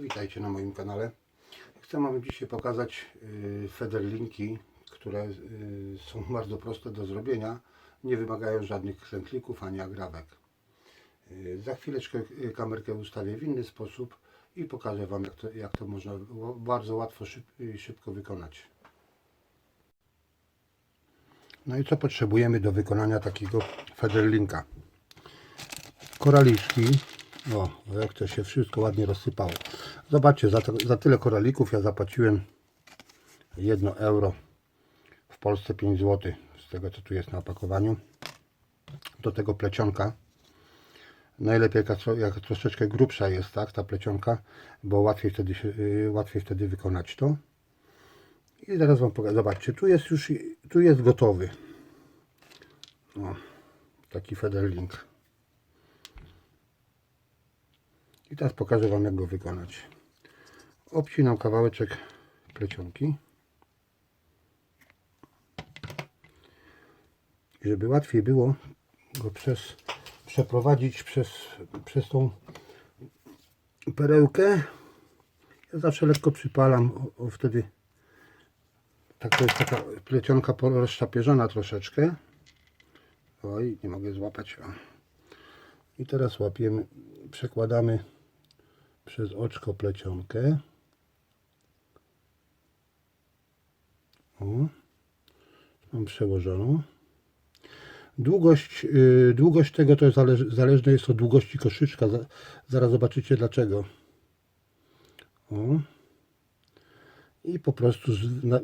Witajcie na moim kanale. Chcę Wam dzisiaj pokazać y, federlinki, które y, są bardzo proste do zrobienia. Nie wymagają żadnych krętlików ani agrawek. Y, Za chwileczkę kamerkę ustawię w inny sposób i pokażę Wam jak to, jak to można bardzo łatwo i szybko wykonać. No i co potrzebujemy do wykonania takiego federlinka? koraliczki. O, jak to się wszystko ładnie rozsypało. Zobaczcie, za, to, za tyle koralików ja zapłaciłem 1 euro. W Polsce 5 zł. Z tego co tu jest na opakowaniu. Do tego plecionka. Najlepiej jak, jak troszeczkę grubsza jest tak, ta plecionka, bo łatwiej wtedy, yy, łatwiej wtedy wykonać to. I zaraz Wam pokażę. Zobaczcie, tu jest już tu jest gotowy. O, taki federlink. I teraz pokażę Wam jak go wykonać. Obcinam kawałeczek plecionki. I żeby łatwiej było go przez, przeprowadzić przez, przez tą perełkę, ja zawsze lekko przypalam, o, o wtedy tak to jest taka plecionka rozszczapierzona troszeczkę. Oj, nie mogę złapać. I teraz łapiemy, przekładamy przez oczko plecionkę. O, mam przełożoną. Długość, yy, długość tego to jest zależ, zależne jest od długości koszyczka. Za, zaraz zobaczycie dlaczego. O. I po prostu na,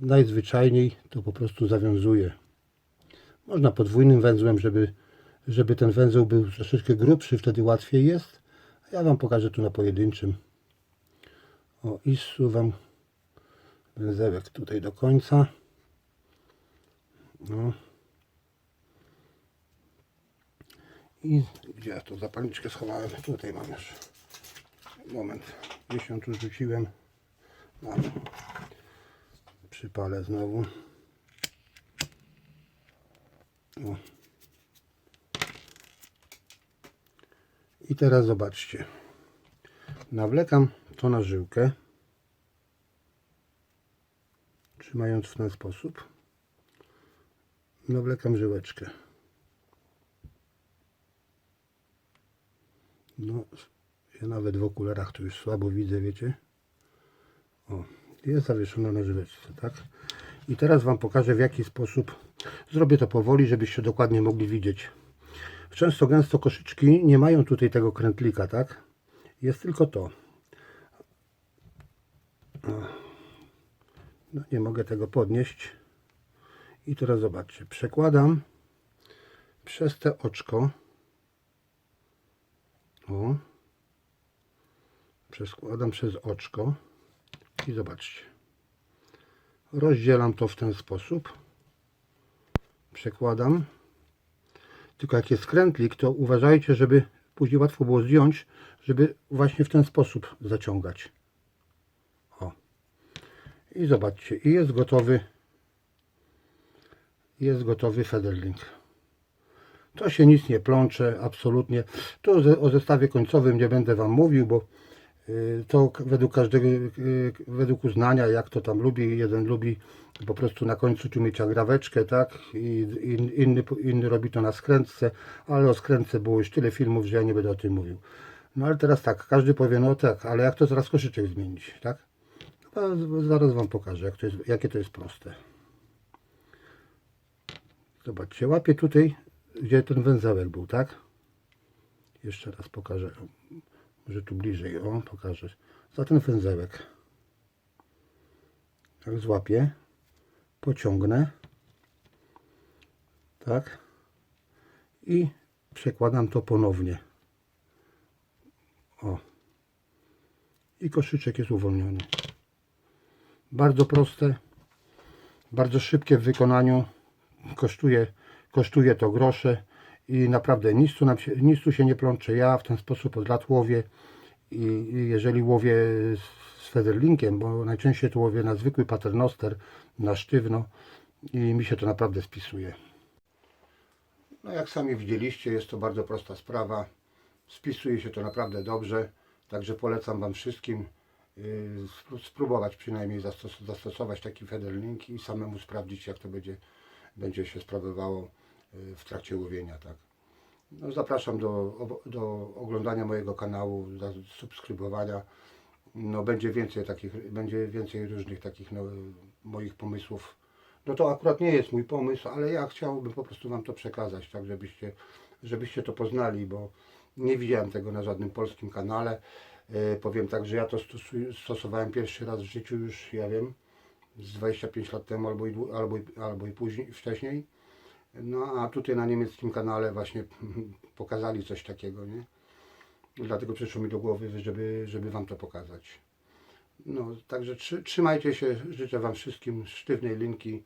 najzwyczajniej to po prostu zawiązuję. Można podwójnym węzłem, żeby, żeby ten węzeł był troszeczkę grubszy, wtedy łatwiej jest. Ja Wam pokażę tu na pojedynczym. O, i zsuwam węzełek tutaj do końca. No. I gdzie ja tu zapalniczkę schowałem? Tutaj mam już. Moment. Gdzieś ją tu rzuciłem. Mam. Przypalę znowu. O. I teraz zobaczcie. Nawlekam to na żyłkę. Trzymając w ten sposób. Nawlekam żyłeczkę. No, ja nawet w okularach tu już słabo widzę, wiecie. O, jest zawieszona na żyłeczce, tak? I teraz Wam pokażę w jaki sposób zrobię to powoli, żebyście dokładnie mogli widzieć. Często gęsto koszyczki nie mają tutaj tego krętlika, tak? Jest tylko to. O. No, nie mogę tego podnieść. I teraz zobaczcie. Przekładam przez te oczko. O. Przeskładam przez oczko. I zobaczcie. Rozdzielam to w ten sposób. Przekładam. Tylko jak jest krętlik, to uważajcie, żeby później łatwo było zdjąć, żeby właśnie w ten sposób zaciągać. O. I zobaczcie, i jest gotowy jest gotowy federlink. To się nic nie plącze, absolutnie. Tu o zestawie końcowym nie będę Wam mówił, bo to k- według każdego, y, według uznania, jak to tam lubi, jeden lubi po prostu na końcu tu mieć agraweczkę, tak, i in, inny, inny robi to na skrętce, ale o skrętce było już tyle filmów, że ja nie będę o tym mówił. No ale teraz tak, każdy powie, no tak, ale jak to zaraz koszyczek zmienić, tak? No, zaraz Wam pokażę, jak to jest, jakie to jest proste. Zobaczcie, łapię tutaj, gdzie ten węzełek był, tak? Jeszcze raz pokażę. Może tu bliżej, o, pokażę. Za ten węzełek. Tak złapię, pociągnę, tak? I przekładam to ponownie. O. I koszyczek jest uwolniony. Bardzo proste, bardzo szybkie w wykonaniu. Kosztuje, kosztuje to grosze i naprawdę nic tu, nam się, nic tu się nie plącze. Ja w ten sposób od lat łowię i, jeżeli łowię z, federlinkiem, bo najczęściej to łowię na zwykły paternoster, na sztywno i mi się to naprawdę spisuje. No jak sami widzieliście, jest to bardzo prosta sprawa. Spisuje się to naprawdę dobrze. Także polecam Wam wszystkim y, spró- spróbować przynajmniej zastos- zastosować taki federlink i samemu sprawdzić jak to będzie, będzie się sprawowało w trakcie łowienia. Tak. No, zapraszam do, do oglądania mojego kanału, do subskrybowania. No, będzie więcej takich, będzie więcej różnych takich no, moich pomysłów. No to akurat nie jest mój pomysł, ale ja chciałbym po prostu Wam to przekazać, tak żebyście, żebyście to poznali, bo nie widziałem tego na żadnym polskim kanale. E, powiem tak, że ja to stosowałem pierwszy raz w życiu już, ja wiem, z 25 lat temu albo i, albo, albo i później, wcześniej. No a tutaj na niemieckim kanale właśnie pokazali coś takiego, nie? Dlatego przyszło mi do głowy, żeby, żeby Wam to pokazać. No, także trzy, trzymajcie się, życzę Wam wszystkim sztywnej linki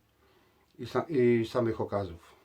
i, i samych okazów.